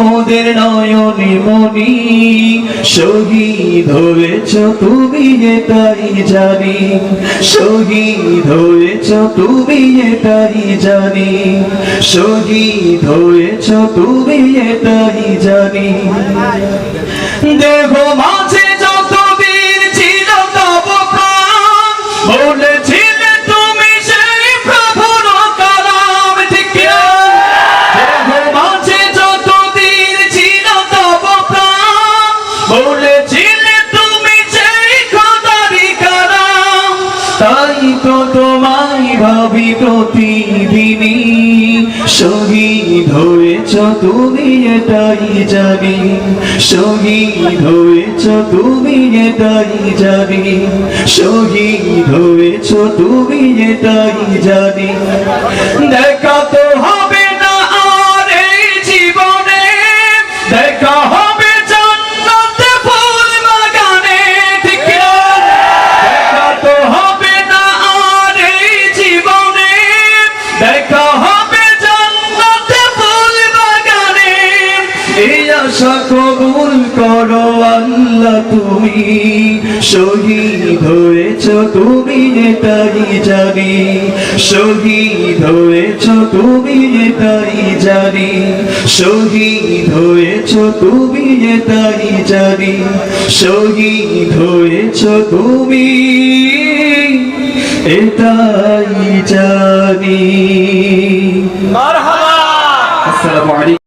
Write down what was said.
মোদের নয়নে মনি, শহীদ হয়েছ তুমি এটাই জানি, শহীদ হয়েছ তুমি এটাই জানি, শহীদ হয়েছ তুমি এটাই জানি। দেহ মাঝে যত বীর ছিল তব প্রাণ তাই তো তোমায় ভাবি প্রতিদিনই। শহীদ হয়েছ তুমি এটাই জানি। শহীদ হয়েছ তুমি এটাই জানি। শহীদ হয়েছ তুমি এটাই জানি। দেখা তো হবে আশা কবুল করো আল্লাহ তুমি। শহীদ হয়েছ তুমি এটাই জানি। শহীদ হয়েছ তুমি এটাই জানি। শহীদ হয়েছ তুমি এটাই জানি। শহীদ হয়েছ তুমি এটাই জানি। আসসালামু আলাইকুম।